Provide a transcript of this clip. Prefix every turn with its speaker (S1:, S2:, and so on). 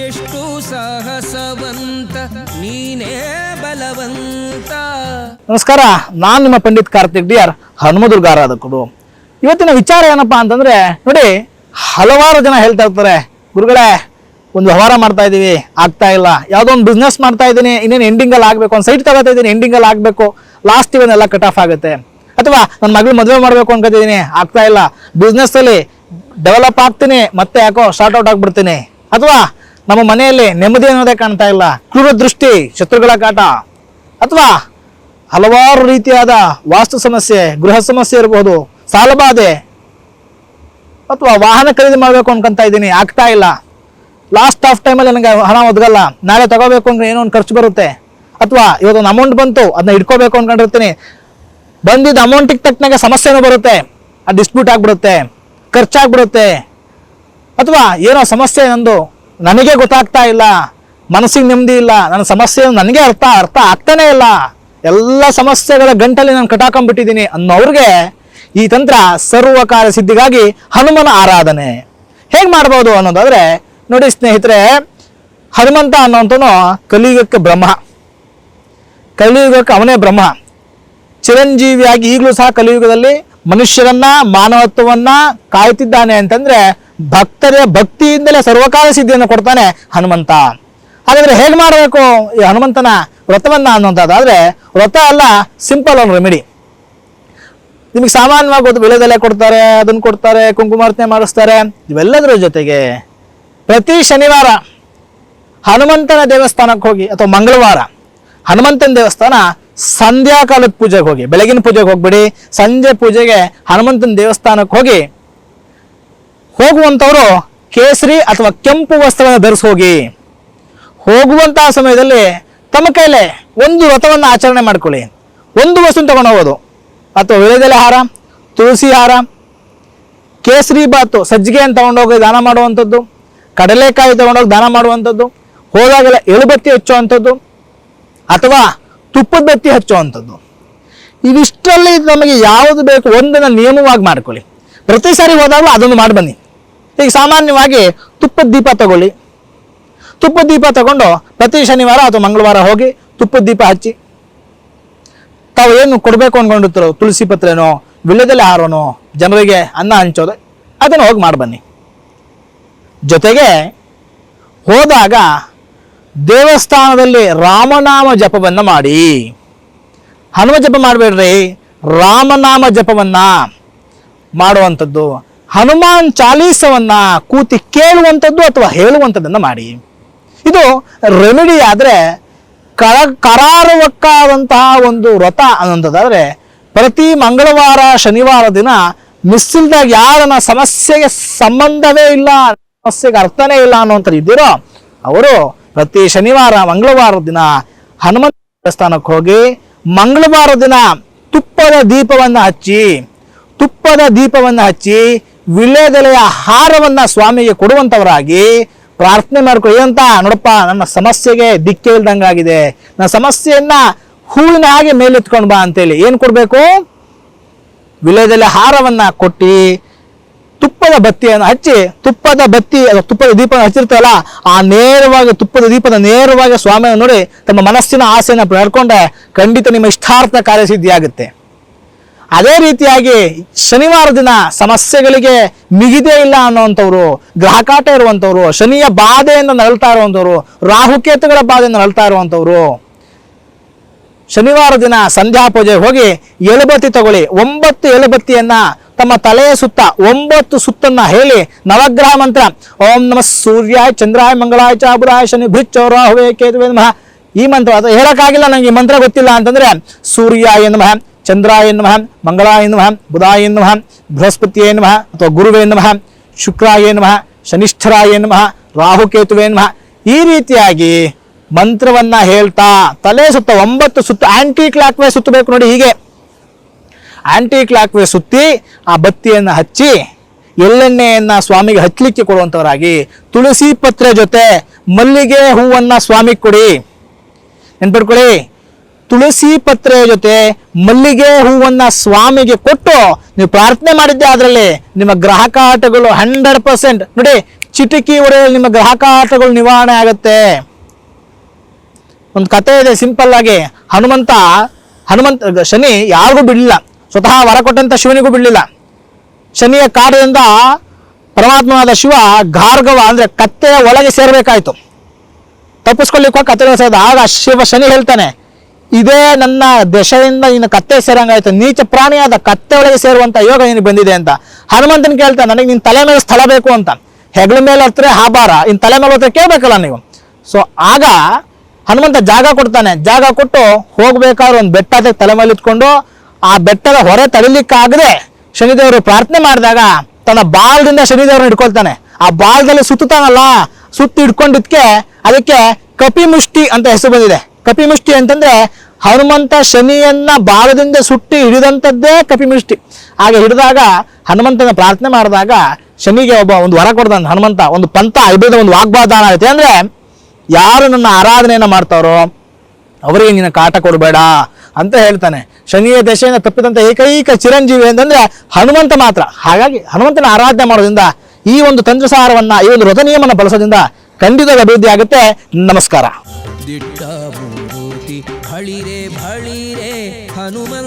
S1: ಎಷ್ಟು ಸಾಹಸವಂತ, ನೀನೇ ಬಲವಂತ.
S2: ನಮಸ್ಕಾರ, ನಾನು ನಿಮ್ಮ ಪಂಡಿತ್ ಕಾರ್ತಿಕ್ ಡಿ ಆರ್ ಹನುಮದುರ್ಗ ಆರಾಧಕರು ಇವತ್ತಿನ ವಿಚಾರ ಏನಪ್ಪಾ ಅಂತಂದ್ರೆ, ನೋಡಿ, ಹಲವಾರು ಜನ ಹೇಳ್ತಾ ಇರ್ತಾರೆ, ಗುರುಗಳೇ, ಒಂದು ವ್ಯವಹಾರ ಮಾಡ್ತಾ ಇದೀವಿ, ಆಗ್ತಾ ಇಲ್ಲ. ಯಾವುದೋ ಒಂದು ಬಿಸ್ನೆಸ್ ಮಾಡ್ತಾ ಇದ್ದೀನಿ ಇನ್ನೇನು ಎಂಡಿಂಗ್ ಅಲ್ಲಿ ಆಗ್ಬೇಕು ಒಂದು ಸೈಟ್ ತಗೋತಾ ಇದ್ದೀನಿ ಎಂಡಿಂಗ್ ಅಲ್ಲಿ ಆಗ್ಬೇಕು. ಲಾಸ್ಟ್ ಇವನ್ನೆಲ್ಲ ಕಟ್ ಆಫ್ ಆಗುತ್ತೆ. ಅಥವಾ ನನ್ನ ಮಗಳು ಮದುವೆ ಮಾಡಬೇಕು ಅನ್ಕೋತಿದ್ದೀನಿ ಆಗ್ತಾ ಇಲ್ಲ. ಬಿಸ್ನೆಸ್ ಅಲ್ಲಿ ಡೆವಲಪ್ ಆಗ್ತೀನಿ, ಮತ್ತೆ ಯಾಕೋ ಶಾರ್ಟ್ ಔಟ್ ಆಗ್ಬಿಡ್ತೀನಿ. ಅಥವಾ ನಮ್ಮ ಮನೆಯಲ್ಲಿ ನೆಮ್ಮದಿ ಅನ್ನೋದೇ ಕಾಣ್ತಾ ಇಲ್ಲ. ಕ್ರೂರ ದೃಷ್ಟಿ, ಶತ್ರುಗಳ ಕಾಟ. ಅಥವಾ ಹಲವಾರು ರೀತಿಯಾದ ವಾಸ್ತು ಸಮಸ್ಯೆ, ಗೃಹ ಸಮಸ್ಯೆ ಇರಬಹುದು, ಸಾಲಬಾಧೆ. ಅಥವಾ ವಾಹನ ಖರೀದಿ ಮಾಡಬೇಕು ಅನ್ಕೊಂತ ಇದ್ದೀನಿ, ಆಗ್ತಾ ಇಲ್ಲ. ಲಾಸ್ಟ್ ಆಫ್ ಟೈಮಲ್ಲಿ ನನಗೆ ಹಣ ಒದಗಲ್ಲ. ನಾಳೆ ತಗೋಬೇಕು ಅಂದ್ರೆ ಏನೋ ಒಂದು ಖರ್ಚು ಬರುತ್ತೆ. ಅಥವಾ ಇವತ್ತೊಂದು ಅಮೌಂಟ್ ಬಂತು ಅದನ್ನ ಇಟ್ಕೋಬೇಕು ಅನ್ಕೊಂಡಿರ್ತೀನಿ. ಬಂದಿದ್ದ ಅಮೌಂಟಿಗೆ ತಕ್ಕನಾಗೆ ಸಮಸ್ಯೆನೂ ಬರುತ್ತೆ. ಅದು ಡಿಸ್ಪ್ಯೂಟ್ ಆಗ್ಬಿಡುತ್ತೆ. ಖರ್ಚಾಗ್ಬಿಡುತ್ತೆ. ಅಥವಾ ಏನೋ ಸಮಸ್ಯೆ ನಂದು ನನಗೆ ಗೊತ್ತಾಗ್ತಾ ಇಲ್ಲ, ಮನಸ್ಸಿಗೆ ನೆಮ್ಮದಿ ಇಲ್ಲ, ನನ್ನ ಸಮಸ್ಯೆ ನನಗೆ ಅರ್ಥ ಅರ್ಥ ಆಗ್ತಾನೆ ಇಲ್ಲ. ಎಲ್ಲ ಸಮಸ್ಯೆಗಳ ಗಂಟಲ್ಲಿ ನಾನು ಕಟಾಕೊಂಡ್ಬಿಟ್ಟಿದ್ದೀನಿ ಅನ್ನೋರಿಗೆ ಈ ತಂತ್ರ ಸರ್ವಕಾಲ ಸಿದ್ಧಿಗಾಗಿ ಹನುಮನ ಆರಾಧನೆ. ಹೇಗೆ ಮಾಡ್ಬೋದು ಅನ್ನೋದಾದ್ರೆ, ನೋಡಿ ಸ್ನೇಹಿತರೆ, ಹನುಮಂತ ಅನ್ನೋಂಥನು ಕಲಿಯುಗಕ್ಕೆ ಬ್ರಹ್ಮ. ಕಲಿಯುಗಕ್ಕೆ ಅವನೇ ಬ್ರಹ್ಮ. ಚಿರಂಜೀವಿಯಾಗಿ ಈಗಲೂ ಸಹ ಕಲಿಯುಗದಲ್ಲಿ ಮನುಷ್ಯರನ್ನ, ಮಾನವತ್ವವನ್ನ ಕಾಯ್ತಿದ್ದಾನೆ ಅಂತಂದ್ರೆ ಭಕ್ತರ ಭಕ್ತಿಯಿಂದಲೇ ಸರ್ವಕಾಲ ಸಿದ್ಧಿಯನ್ನು ಕೊಡ್ತಾನೆ ಹನುಮಂತ. ಹಾಗಾದ್ರೆ ಹೇಗೆ ಮಾಡಬೇಕು ಈ ಹನುಮಂತನ ವ್ರತವನ್ನ ಅನ್ನುವಂಥದ್ದಾದ್ರೆ ವ್ರತ ಅಲ್ಲ ಸಿಂಪಲ್ ಒಂದು ರೆಮಿಡಿ ನಿಮಗೆ ಸಾಮಾನ್ಯವಾಗಿ ಗೊತ್ತು ವಿಳೆದೆಲೆ ಕೊಡ್ತಾರೆ, ಅದನ್ನ ಕೊಡ್ತಾರೆ, ಕುಂಕುಮಾರ್ಚನೆ ಮಾಡಿಸ್ತಾರೆ. ಇವೆಲ್ಲದರ ಜೊತೆಗೆ ಪ್ರತಿ ಶನಿವಾರ ಹನುಮಂತನ ದೇವಸ್ಥಾನಕ್ಕೆ ಹೋಗಿ, ಅಥವಾ ಮಂಗಳವಾರ ಹನುಮಂತನ ದೇವಸ್ಥಾನ ಸಂಧ್ಯಾಕಾಲದ ಪೂಜೆಗೆ ಹೋಗಿ, ಬೆಳಗಿನ ಪೂಜೆಗೆ ಹೋಗ್ಬಿಡಿ, ಸಂಜೆ ಪೂಜೆಗೆ ಹನುಮಂತನ ದೇವಸ್ಥಾನಕ್ಕೆ ಹೋಗಿ ಹೋಗುವಂಥವ್ರು ಕೇಸರಿ ಅಥವಾ ಕೆಂಪು ವಸ್ತ್ರವನ್ನು ಧರಿಸಿ ಹೋಗಿ, ಹೋಗುವಂತಹ ಸಮಯದಲ್ಲಿ ತಮ್ಮ ಕೈಲೇ ಒಂದು ವ್ರತವನ್ನು ಆಚರಣೆ ಮಾಡ್ಕೊಳ್ಳಿ. ಒಂದು ವಸ್ತು ತಗೊಂಡು ಹೋಗೋದು. ಅಥವಾ ವಿಳೆದೆಲೆ ಹಾರ, ತುಳಸಿ ಹಾರ, ಕೇಸರಿ ಬಾತು, ಸಜ್ಜಿಗೆಯನ್ನು ತಗೊಂಡೋಗಿ ದಾನ ಮಾಡುವಂಥದ್ದು, ಕಡಲೆಕಾಯಿ ತಗೊಂಡೋಗಿ ದಾನ ಮಾಡುವಂಥದ್ದು, ಹೋದಾಗೆಲ್ಲ ಎಳುಬತ್ತಿ ಹಚ್ಚುವಂಥದ್ದು, ಅಥವಾ ತುಪ್ಪದ ಬತ್ತಿ ಹಚ್ಚುವಂಥದ್ದು. ಇವಿಷ್ಟರಲ್ಲಿ ನಮಗೆ ಯಾವುದು ಬೇಕು ಒಂದನ್ನು ನಿಯಮವಾಗಿ ಮಾಡ್ಕೊಳ್ಳಿ. ಪ್ರತಿ ಸಾರಿ ಹೋದಾಗಲೂ ಅದನ್ನು ಮಾಡಿ ಬನ್ನಿ. ಈಗ ಸಾಮಾನ್ಯವಾಗಿ ತುಪ್ಪದ ದೀಪ ತಗೊಳ್ಳಿ. ತುಪ್ಪದ ದೀಪ ತಗೊಂಡು ಪ್ರತಿ ಶನಿವಾರ ಅಥವಾ ಮಂಗಳವಾರ ಹೋಗಿ ತುಪ್ಪದ ದೀಪ ಹಚ್ಚಿ. ತಾವು ಏನು ಕೊಡಬೇಕು ಅನ್ಕೊಂಡಿರ್ತಾರೋ, ತುಳಸಿ ಪತ್ರೆನೋ ವಿಳ್ಯದಲ್ಲಿ ಹಾರೋನೋ, ಜನರಿಗೆ ಅನ್ನ ಹಂಚೋದು, ಅದನ್ನು ಹೋಗಿ ಮಾಡಿ ಬನ್ನಿ. ಜೊತೆಗೆ ಹೋದಾಗ ದೇವಸ್ಥಾನದಲ್ಲಿ ರಾಮನಾಮ ಜಪವನ್ನು ಮಾಡಿ. ಹನುಮ ಜಪ ಮಾಡಬೇಡ್ರಿ. ರಾಮನಾಮ ಜಪವನ್ನು ಮಾಡುವಂಥದ್ದು ಹನುಮಾನ್ ಚಾಲೀಸವನ್ನ ಕೂತಿ ಕೇಳುವಂಥದ್ದು ಅಥವಾ ಹೇಳುವಂಥದ್ದನ್ನು ಮಾಡಿ. ಇದು ರೆಮಿಡಿ ಆದರೆ ಕರ, ಕರಾರುವಕ್ಕಾದಂತಹ ಒಂದು ವ್ರತ ಅನ್ನೋದಾದರೆ ಪ್ರತಿ ಮಂಗಳವಾರ, ಶನಿವಾರ ದಿನ ಮಿಸ್ಸಿಲ್ದಾಗ ಯಾರನ್ನ ಸಮಸ್ಯೆಗೆ ಸಂಬಂಧವೇ ಇಲ್ಲ, ಸಮಸ್ಯೆಗೆ ಅರ್ಥನೇ ಇಲ್ಲ ಅನ್ನೋಂಥದ್ದು ಇದ್ದೀರೋ ಅವರು ಪ್ರತಿ ಶನಿವಾರ, ಮಂಗಳವಾರ ದಿನ ಹನುಮಂತ ದೇವಸ್ಥಾನಕ್ಕೆ ಹೋಗಿ ಮಂಗಳವಾರ ದಿನ ತುಪ್ಪದ ದೀಪವನ್ನು ಹಚ್ಚಿ, ತುಪ್ಪದ ದೀಪವನ್ನು ಹಚ್ಚಿ ವಿಳ್ಯದೆಲೆಯ ಹಾರವನ್ನ ಸ್ವಾಮಿಗೆ ಕೊಡುವಂಥವರಾಗಿ ಪ್ರಾರ್ಥನೆ ಮಾಡ್ಕೊಳ್ಳಿ. ಏನಂತ? ನೋಡಪ್ಪ, ನನ್ನ ಸಮಸ್ಯೆಗೆ ದಿಕ್ಕೆ ಇಲ್ದಂಗಾಗಿದೆ. ನನ್ನ ಸಮಸ್ಯೆಯನ್ನ ಹೂವಿನ ಹಾಗೆ ಮೇಲೆತ್ಕೊಂಡು ಬಾ ಅಂತೇಳಿ ಏನು ಕೊಡಬೇಕು? ವಿಳ್ಯದೆಲೆ ಹಾರವನ್ನ ಕೊಟ್ಟು ತುಪ್ಪದ ಬತ್ತಿಯನ್ನು ಹಚ್ಚಿ, ತುಪ್ಪದ ಬತ್ತಿ ತುಪ್ಪದ ದೀಪ ಹಚ್ಚಿರ್ತಲ್ಲ ಆ ನೇರವಾಗಿ ತುಪ್ಪದ ದೀಪದ ನೇರವಾಗಿ ಸ್ವಾಮಿಯನ್ನು ನೋಡಿ ತಮ್ಮ ಮನಸ್ಸಿನ ಆಸೆಯನ್ನು ಪಡ್ಕೊಂಡೆ, ಖಂಡಿತ ನಿಮ್ಮ ಇಷ್ಟಾರ್ಥ ಕಾರ್ಯಸಿದ್ಧಿಯಾಗುತ್ತೆ. ಅದೇ ರೀತಿಯಾಗಿ ಶನಿವಾರ ದಿನ ಸಮಸ್ಯೆಗಳಿಗೆ ಮಿಗಿದೇ ಇಲ್ಲ ಅನ್ನುವಂಥವ್ರು ಗ್ರಹಕಾಟ ಇರುವಂಥವ್ರು, ಶನಿಯ ಬಾಧೆಯಿಂದ ನರಳ್ತಾ ಇರುವಂಥವ್ರು ರಾಹುಕೇತುಗಳ ಬಾಧೆಯಿಂದ ನರಳ್ತಾ ಇರುವಂಥವ್ರು, ಶನಿವಾರ ದಿನ ಸಂಧ್ಯಾ ಪೂಜೆ ಹೋಗಿ ಎಳುಬತ್ತಿ ತಗೊಳ್ಳಿ. ಒಂಬತ್ತು ಎಳುಬತ್ತಿಯನ್ನ ತಮ್ಮ ತಲೆಯ ಸುತ್ತ, ಒಂಬತ್ತು ಸುತ್ತನ್ನ ಹೇಳಿ ನವಗ್ರಹ ಮಂತ್ರ, ಓಂ ನಮ ಸೂರ್ಯಾಯ ಚಂದ್ರಾಯ ಮಂಗಳಾಯ ಚಾಬುರಾಯ ಶನಿ ಭೃಚ್ಚ ರಾಹುವೆ ಕೇತುವೆ ನಮಃ. ಈ ಮಂತ್ರ ಅದು ಹೇಳಕ್ಕಾಗಿಲ್ಲ, ನಂಗೆ ಈ ಮಂತ್ರ ಗೊತ್ತಿಲ್ಲ ಅಂತಂದ್ರೆ ಸೂರ್ಯಾಯ ನಮಃ. ಚಂದ್ರಾಯ ನಮಃ, ಮಂಗಳಾಯ ನಮಃ, ಬುಧಾಯ ನಮಃ, ಬೃಹಸ್ಪತಿಯೇ ನಮಃ ಅಥವಾ ಗುರುವೇ ನಮಃ, ಶುಕ್ರಾಯ ನಮಃ, ಶನಿಷ್ಠರಾಯ ನಮಃ, ರಾಹುಕೇತುವೇ ನಮಃ. ಈ ರೀತಿಯಾಗಿ ಮಂತ್ರವನ್ನ ಹೇಳ್ತಾ ತಲೆ ಸುತ್ತ ಒಂಬತ್ತು ಸುತ್ತ ಆಂಟಿ ಕ್ಲಾಕ್ ವೇ ಸುತ್ತಬೇಕು ನೋಡಿ ಹೀಗೆ. ಆಂಟಿ ಕ್ಲಾಕ್ ವೇ ಸುತ್ತಿ ಆ ಬತ್ತಿಯನ್ನು ಹಚ್ಚಿ, ಎಳ್ಳೆಣ್ಣೆಯನ್ನು ಸ್ವಾಮಿಗೆ ಹಚ್ಚಲಿಕ್ಕೆ ಕೊಡುವಂಥವರಾಗಿ ತುಳಸಿ ಪತ್ರೆ ಜೊತೆ ಮಲ್ಲಿಗೆ ಹೂವನ್ನ ಸ್ವಾಮಿಗೆ ಕೊಡಿ. ನೆನ್ಪಿಟ್ಕೊಳ್ಳಿ. ತುಳಸಿ ಪತ್ರೆಯ ಜೊತೆ ಮಲ್ಲಿಗೆ ಹೂವನ್ನ ಸ್ವಾಮಿಗೆ ಕೊಟ್ಟು ನೀವು ಪ್ರಾರ್ಥನೆ ಮಾಡಿದ್ದೆ ಅದರಲ್ಲಿ, ನಿಮ್ಮ ಗ್ರಾಹಕಾಟಗಳು ಹಂಡ್ರೆಡ್ ಪರ್ಸೆಂಟ್ ನೋಡಿ, ಚಿಟಿಕಿ ಒಡೆಯಲ್ಲಿ ನಿಮ್ಮ ಗ್ರಾಹಕಾಟಗಳು ನಿವಾರಣೆ ಆಗುತ್ತೆ. ಒಂದು ಕತೆ ಇದೆ ಸಿಂಪಲ್ ಆಗಿ, ಹನುಮಂತ ಹನುಮಂತ, ಶನಿ ಯಾರಿಗೂ ಬಿಡಲಿಲ್ಲ. ಸ್ವತಃ ವರ ಕೊಟ್ಟಂತ ಶಿವನಿಗೂ ಬಿಡಲಿಲ್ಲ. ಶನಿಯ ಕಾರ್ಯದಿಂದ ಪರಮಾತ್ಮನಾದ ಶಿವ ಗಾರ್ಗವ, ಅಂದ್ರೆ ಕತ್ತೆಯ ಒಳಗೆ ಸೇರಬೇಕಾಯ್ತು. ತಪ್ಪಿಸ್ಕೊಳ್ಳಿಕ್ಕೆ ಸೇರಿದ, ಆಗ ಶಿವ ಶನಿ ಹೇಳ್ತಾನೆ ಇದೇ ನನ್ನ ದಶೆಯಿಂದ ಇನ್ನು ಕತ್ತೆ ಸೇರಂಗಾಯ್ತು. ನೀಚ ಪ್ರಾಣಿಯಾದ ಕತ್ತೆ ಒಳಗೆ ಸೇರುವಂತ ಯೋಗ ನಿನಗೆ ಬಂದಿದೆ ಅಂತ. ಹನುಮಂತನ್ ಕೇಳ್ತಾನೆ, ನನಗೆ ನಿನ್ನ ತಲೆ ಮೇಲೆ ಸ್ಥಳ ಬೇಕು ಅಂತ. ಹೆಗಲ ಮೇಲೆ ಹತ್ರ ಹಾಬಾರ ಇನ್ ತಲೆ ಮೇಲೆ ಹತ್ರ ಕೇಳ್ಬೇಕಲ್ಲ ನೀವು. ಸೊ ಆಗ ಹನುಮಂತ ಜಾಗ ಕೊಡ್ತಾನೆ. ಜಾಗ ಕೊಟ್ಟು ಹೋಗ್ಬೇಕಾದ್ರೆ ಒಂದು ಬೆಟ್ಟ ತಲೆ ಮೇಲೆ ಇಟ್ಕೊಂಡು ಆ ಬೆಟ್ಟದ ಹೊರೆ ತಡಿಲಿಕ್ಕಾಗದೆ ಶನಿದೇವರು ಪ್ರಾರ್ಥನೆ ಮಾಡಿದಾಗ ತನ್ನ ಬಾಲದಿಂದ ಶನಿದೇವ್ರನ್ನ ಹಿಡ್ಕೊಳ್ತಾನೆ. ಆ ಬಾಲದಲ್ಲಿ ಸುತ್ತಾನಲ್ಲ ಸುತ್ತಿ ಹಿಡ್ಕೊಂಡಿದ್ಕೆ ಅದಕ್ಕೆ ಕಪಿಮುಷ್ಟಿ ಅಂತ ಹೆಸರು ಬಂದಿದೆ. ಕಪಿಮುಷ್ಟಿ ಅಂತಂದ್ರೆ ಹನುಮಂತ ಶನಿಯನ್ನ ಬಾಲದಿಂದ ಸುಟ್ಟಿ ಹಿಡಿದಂಥದ್ದೇ ಕಪಿಮುಷ್ಟಿ. ಹಾಗೆ ಹಿಡಿದಾಗ ಹನುಮಂತನ ಪ್ರಾರ್ಥನೆ ಮಾಡಿದಾಗ ಶನಿಗೆ ಒಬ್ಬ ಒಂದು ವರ ಕೊಡ್ತಾನೆ ಹನುಮಂತ, ಒಂದು ಪಂಥ ಐದದ ಒಂದು ವಾಗ್ವಾದಾನ ಆಯ್ತು ಅಂದ್ರೆ ಯಾರು ನನ್ನ ಆರಾಧನೆಯನ್ನ ಮಾಡ್ತಾರೋ ಅವರಿಗೆ ನಿನ್ನ ಕಾಟ ಕೊಡಬೇಡ ಅಂತ ಹೇಳ್ತಾನೆ. ಶನಿಯ ದಶೆಯಿಂದ ತಪ್ಪಿದಂತ ಏಕೈಕ ಚಿರಂಜೀವಿ ಅಂತಂದ್ರೆ ಹನುಮಂತ ಮಾತ್ರ. ಹಾಗಾಗಿ ಹನುಮಂತನ ಆರಾಧನೆ ಮಾಡೋದ್ರಿಂದ ಈ ಒಂದು ತಂತ್ರಸಾರವನ್ನ, ಈ ಒಂದು ವ್ರತ ನಿಯಮನ ಬಳಸೋದ್ರಿಂದ ಖಂಡಿತ ಅಭಿವೃದ್ಧಿ ಆಗುತ್ತೆ. ನಮಸ್ಕಾರ.
S1: ಬಳಿರೆ ಬಳಿರೆ ಹನುಮಂತ